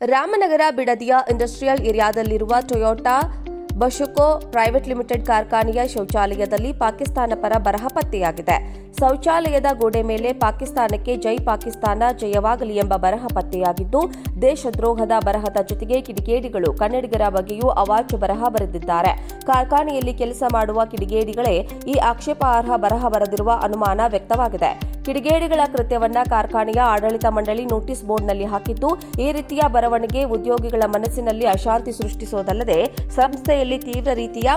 ರಾಮನಗರ ಬಿಡದಿಯ ಇಂಡಸ್ಟ್ರಿಯಲ್ ಏರಿಯಾದಲ್ಲಿರುವ Toyota ಬಶುಕೋ private limited ಕಾರ್ಖಾನೆಯ ಶೌಚಾಲಯದಲ್ಲಿ ಪಾಕಿಸ್ತಾನ ಪರ ಬರಹ ಪತ್ತೆಯಾಗಿದೆ. ಶೌಚಾಲಯದ ಗೋಡೆ ಮೇಲೆ ಪಾಕಿಸ್ತಾನಕ್ಕೆ ಜೈ ಪಾಕಿಸ್ತಾನ ಜಯವಾಗಲಿ ಎಂಬ ಬರಹ ಪತ್ತೆಯಾಗಿದ್ದು, ದೇಶದ್ರೋಹದ ಬರಹದ ಜೊತೆಗೆ ಕಿಡಿಗೇಡಿಗಳು ಕನ್ನಡಿಗರ ಬಗ್ಗೆಯೂ ಅವಾಚ್ಯ ಬರಹ ಬರೆದಿದ್ದಾರೆ. ಕಾರ್ಖಾನೆಯಲ್ಲಿ ಕೆಲಸ ಮಾಡುವ ಕಿಡಿಗೇಡಿಗಳೇ ಈ ಆಕ್ಷೇಪಾರ್ಹ ಬರಹ ಬರೆದಿರುವ ಅನುಮಾನ ವ್ಯಕ್ತವಾಗಿದೆ. ಕಿಡಿಗೇಡಿಗಳ ಕೃತ್ಯವನ್ನ ಕಾರ್ಖಾನೆಯ ಆಡಳಿತ ಮಂಡಳಿ ನೋಟಿಸ್ ಬೋರ್ಡ್ನಲ್ಲಿ ಹಾಕಿದ್ದು, ಈ ರೀತಿಯ ಬರವಣಿಗೆ ಉದ್ಯೋಗಿಗಳ ಮನಸ್ಸಿನಲ್ಲಿ ಅಶಾಂತಿ ಸೃಷ್ಟಿಸೋದಲ್ಲದೆ ಸಂಸ್ಥೆಯಲ್ಲಿ ತೀವ್ರ ರೀತಿಯ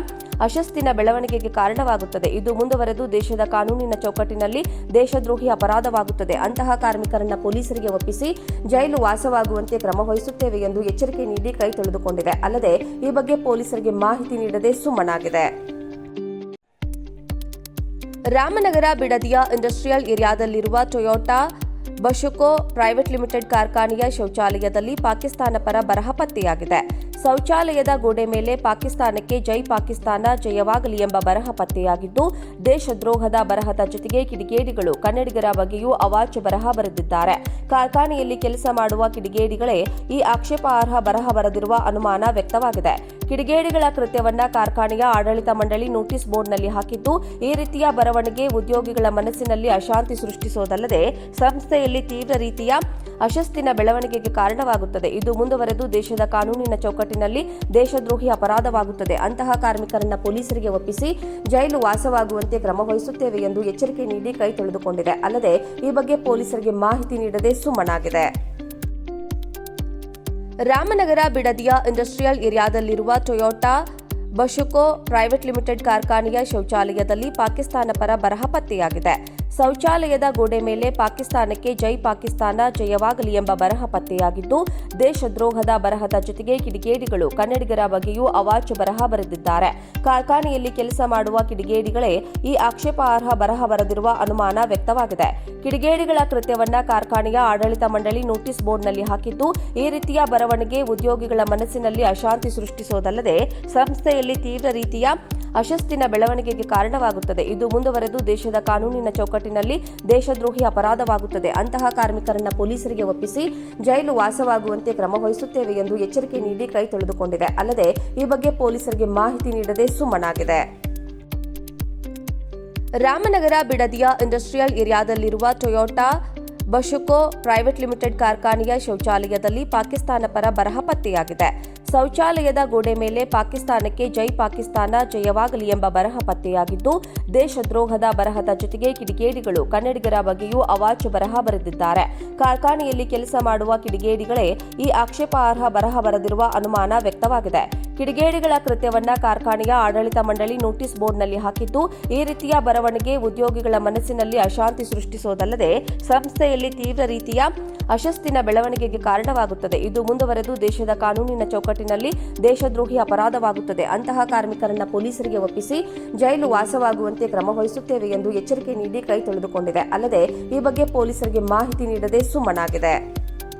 ಅಶಸ್ತಿನ ಬೆಳವಣಿಗೆಗೆ ಕಾರಣವಾಗುತ್ತದೆ. ಇದು ಮುಂದುವರೆದು ದೇಶದ ಕಾನೂನಿನ ಚೌಕಟ್ಟಿನಲ್ಲಿ ದೇಶದ್ರೋಹಿ ಅಪರಾಧವಾಗುತ್ತದೆ. ಅಂತಹ ಕಾರ್ಮಿಕರನ್ನ ಪೊಲೀಸರಿಗೆ ಒಪ್ಪಿಸಿ ಜೈಲು ವಾಸವಾಗುವಂತೆ ಕ್ರಮ ವಹಿಸುತ್ತೇವೆ ಎಂದು ಎಚ್ಚರಿಕೆ ನೀಡಿ ಕೈ ತೊಳೆದುಕೊಂಡಿದೆ. ಅಲ್ಲದೆ, ಈ ಬಗ್ಗೆ ಪೊಲೀಸರಿಗೆ ಮಾಹಿತಿ ನೀಡದೆ ಸುಮ್ಮನಾಗಿದೆ. ರಾಮನಗರ ಬಿಡದಿಯ ಇಂಡಸ್ಟ್ರಿಯಲ್ ಏರಿಯಾದಲ್ಲಿರುವ ಟೊಯೋಟಾ ಬಶುಕೋ ಪ್ರೈವೇಟ್ ಲಿಮಿಟೆಡ್ ಕಾರ್ಖಾನೆಯ ಶೌಚಾಲಯದಲ್ಲಿ ಪಾಕಿಸ್ತಾನ ಪರ ಬರಹ ಪತ್ತೆಯಾಗಿದೆ. ಶೌಚಾಲಯದ ಗೋಡೆ ಮೇಲೆ ಪಾಕಿಸ್ತಾನಕ್ಕೆ ಜೈ ಪಾಕಿಸ್ತಾನ ಜಯವಾಗಲಿ ಎಂಬ ಬರಹ ಪತ್ತೆಯಾಗಿದ್ದು, ದೇಶದ್ರೋಹದ ಬರಹದ ಜೊತೆಗೆ ಕಿಡಿಗೇಡಿಗಳು ಕನ್ನಡಿಗರ ಬಗ್ಗೆಯೂ ಅವಾಚ್ಯ ಬರಹ ಬರೆದಿದ್ದಾರೆ. ಕಾರ್ಖಾನೆಯಲ್ಲಿ ಕೆಲಸ ಮಾಡುವ ಕಿಡಿಗೇಡಿಗಳೇ ಈ ಆಕ್ಷೇಪಾರ್ಹ ಬರಹ ಬರೆದಿರುವ ಅನುಮಾನ ವ್ಯಕ್ತವಾಗಿದೆ. ಕಿಡಿಗೇಡಿಗಳ ಕೃತ್ಯವನ್ನ ಕಾರ್ಖಾನೆಯ ಆಡಳಿತ ಮಂಡಳಿ ನೋಟಿಸ್ ಬೋರ್ಡ್ನಲ್ಲಿ ಹಾಕಿದ್ದು, ಈ ರೀತಿಯ ಬರವಣಿಗೆ ಉದ್ಯೋಗಿಗಳ ಮನಸ್ಸಿನಲ್ಲಿ ಅಶಾಂತಿ ಸೃಷ್ಟಿಸೋದಲ್ಲದೆ ಸಂಸ್ಥೆಯಲ್ಲಿ ತೀವ್ರ ರೀತಿಯ ಅಶಸ್ತಿನ ಬೆಳವಣಿಗೆಗೆ ಕಾರಣವಾಗುತ್ತದೆ. ಇದು ಮುಂದುವರೆದು ದೇಶದ ಕಾನೂನಿನ ಚೌಕಟ್ಟಿನಲ್ಲಿ ದೇಶದ್ರೋಹಿ ಅಪರಾಧವಾಗುತ್ತದೆ. ಅಂತಹ ಕಾರ್ಮಿಕರನ್ನ ಪೊಲೀಸರಿಗೆ ಒಪ್ಪಿಸಿ ಜೈಲು ವಾಸವಾಗುವಂತೆ ಕ್ರಮ ವಹಿಸುತ್ತೇವೆ ಎಂದು ಎಚ್ಚರಿಕೆ ನೀಡಿ ಕೈ ತೊಳೆದುಕೊಂಡಿದೆ. ಅಲ್ಲದೆ, ಈ ಬಗ್ಗೆ ಪೊಲೀಸರಿಗೆ ಮಾಹಿತಿ ನೀಡದೆ ಸುಮ್ಮನಾಗಿದೆ. ರಾಮನಗರ ಬಿಡದಿಯ ಇಂಡಸ್ಟ್ರಿಯಲ್ ಏರಿಯಾದಲ್ಲಿರುವ ಟೊಯೋಟಾ ಬಶುಕೋ ಪ್ರೈವೇಟ್ ಲಿಮಿಟೆಡ್ ಕಾರ್ಖಾನೆಯ ಶೌಚಾಲಯದಲ್ಲಿ ಪಾಕಿಸ್ತಾನ ಪರ ಬರಹ ಪತ್ತೆಯಾಗಿದೆ. ಶೌಚಾಲಯದ ಗೋಡೆ ಮೇಲೆ ಪಾಕಿಸ್ತಾನಕ್ಕೆ ಜೈ ಪಾಕಿಸ್ತಾನ ಜಯವಾಗಲಿ ಎಂಬ ಬರಹ ಪತ್ತೆಯಾಗಿದ್ದು, ದೇಶದ್ರೋಹದ ಬರಹದ ಜೊತೆಗೆ ಕಿಡಿಗೇಡಿಗಳು ಕನ್ನಡಿಗರ ಬಗ್ಗೆಯೂ ಅವಾಚ್ಯ ಬರಹ ಬರೆದಿದ್ದಾರೆ. ಕಾರ್ಖಾನೆಯಲ್ಲಿ ಕೆಲಸ ಮಾಡುವ ಕಿಡಿಗೇಡಿಗಳೇ ಈ ಆಕ್ಷೇಪಾರ್ಹ ಬರಹ ಬರೆದಿರುವ ಅನುಮಾನ ವ್ಯಕ್ತವಾಗಿದೆ. ಕಿಡಿಗೇಡಿಗಳ ಕೃತ್ಯವನ್ನ ಕಾರ್ಖಾನೆಯ ಆಡಳಿತ ಮಂಡಳಿ ನೋಟಿಸ್ ಬೋರ್ಡ್ನಲ್ಲಿ ಹಾಕಿದ್ದು, ಈ ರೀತಿಯ ಬರವಣಿಗೆ ಉದ್ಯೋಗಿಗಳ ಮನಸ್ಸಿನಲ್ಲಿ ಅಶಾಂತಿ ಸೃಷ್ಟಿಸೋದಲ್ಲದೆ ಸಂಸ್ಥೆಯಲ್ಲಿ ತೀವ್ರ ರೀತಿಯ ಅಶಸ್ತಿನ ಬೆಳವಣಿಗೆಗೆ ಕಾರಣವಾಗುತ್ತದೆ. ಇದು ಮುಂದುವರೆದು ದೇಶದ ಕಾನೂನಿನ ಚೌಕಟ್ಟಿನಲ್ಲಿ ದೇಶದ್ರೋಹಿ ಅಪರಾಧವಾಗುತ್ತದೆ. ಅಂತಹ ಕಾರ್ಮಿಕರನ್ನ ಪೊಲೀಸರಿಗೆ ಒಪ್ಪಿಸಿ ಜೈಲು ವಾಸವಾಗುವಂತೆ ಕ್ರಮ ವಹಿಸುತ್ತೇವೆ ಎಂದು ಎಚ್ಚರಿಕೆ ನೀಡಿ ಕೈ ತೊಳೆದುಕೊಂಡಿದೆ. ಅಲ್ಲದೆ ಈ ಬಗ್ಗೆ ಪೊಲೀಸರಿಗೆ ಮಾಹಿತಿ ನೀಡದೆ ಸುಮ್ಮನಾಗಿದೆ. ರಾಮನಗರ ಬಿಡದಿಯ ಇಂಡಸ್ಟ್ರಿಯಲ್ ಏರಿಯಾದಲ್ಲಿರುವ ಟೊಯೋಟಾ ಬಶುಕೋ ಪ್ರೈವೇಟ್ ಲಿಮಿಟೆಡ್ ಕಾರ್ಖಾನೆಯ ಶೌಚಾಲಯದಲ್ಲಿ ಪಾಕಿಸ್ತಾನ ಪರ ಬರಹ ಪತ್ತೆಯಾಗಿದೆ. ಶೌಚಾಲಯದ ಗೋಡೆ ಮೇಲೆ ಪಾಕಿಸ್ತಾನಕ್ಕೆ ಜೈ ಪಾಕಿಸ್ತಾನ ಜಯವಾಗಲಿ ಎಂಬ ಬರಹ ಪತ್ತೆಯಾಗಿದ್ದು ದೇಶದ್ರೋಹದ ಬರಹದ ಜೊತೆಗೆ ಕಿಡಿಗೇಡಿಗಳು ಕನ್ನಡಿಗರ ಬಗ್ಗೆಯೂ ಅವಾಚ್ಯ ಬರಹ ಬರೆದಿದ್ದಾರೆ. ಕಾರ್ಖಾನೆಯಲ್ಲಿ ಕೆಲಸ ಮಾಡುವ ಕಿಡಿಗೇಡಿಗಳೇ ಈ ಆಕ್ಷೇಪಾರ್ಹ ಬರಹ ಬರೆದಿರುವ ಅನುಮಾನ ವ್ಯಕ್ತವಾಗಿದೆ. ಕಿಡಿಗೇಡಿಗಳ ಕೃತ್ಯವನ್ನ ಕಾರ್ಖಾನೆಯ ಆಡಳಿತ ಮಂಡಳಿ ನೋಟಿಸ್ ಬೋರ್ಡ್ನಲ್ಲಿ ಹಾಕಿದ್ದು, ಈ ರೀತಿಯ ಬರವಣಿಗೆ ಉದ್ಯೋಗಿಗಳ ಮನಸ್ಸಿನಲ್ಲಿ ಅಶಾಂತಿ ಸೃಷ್ಟಿಸೋದಲ್ಲದೆ ಸಂಸ್ಥೆಯಲ್ಲಿ ತೀವ್ರ ರೀತಿಯ ಅಶಸ್ತಿನ ಬೆಳವಣಿಗೆಗೆ ಕಾರಣವಾಗುತ್ತದೆ. ಇದು ಮುಂದುವರೆದು ದೇಶದ ಕಾನೂನಿನ ಚೌಕಟ್ಟಿನಲ್ಲಿ ದೇಶದ್ರೋಹಿ ಅಪರಾಧವಾಗುತ್ತದೆ. ಅಂತಹ ಕಾರ್ಮಿಕರನ್ನ ಪೊಲೀಸರಿಗೆ ಒಪ್ಪಿಸಿ ಜೈಲು ವಾಸವಾಗುವಂತೆ ಕ್ರಮ ವಹಿಸುತ್ತೇವೆ ಎಂದು ಎಚ್ಚರಿಕೆ ನೀಡಿ ಕೈ ತೊಳೆದುಕೊಂಡಿದೆ. ಅಲ್ಲದೆ, ಈ ಬಗ್ಗೆ ಪೊಲೀಸರಿಗೆ ಮಾಹಿತಿ ನೀಡದೆ ಸುಮ್ಮನಾಗಿದೆ.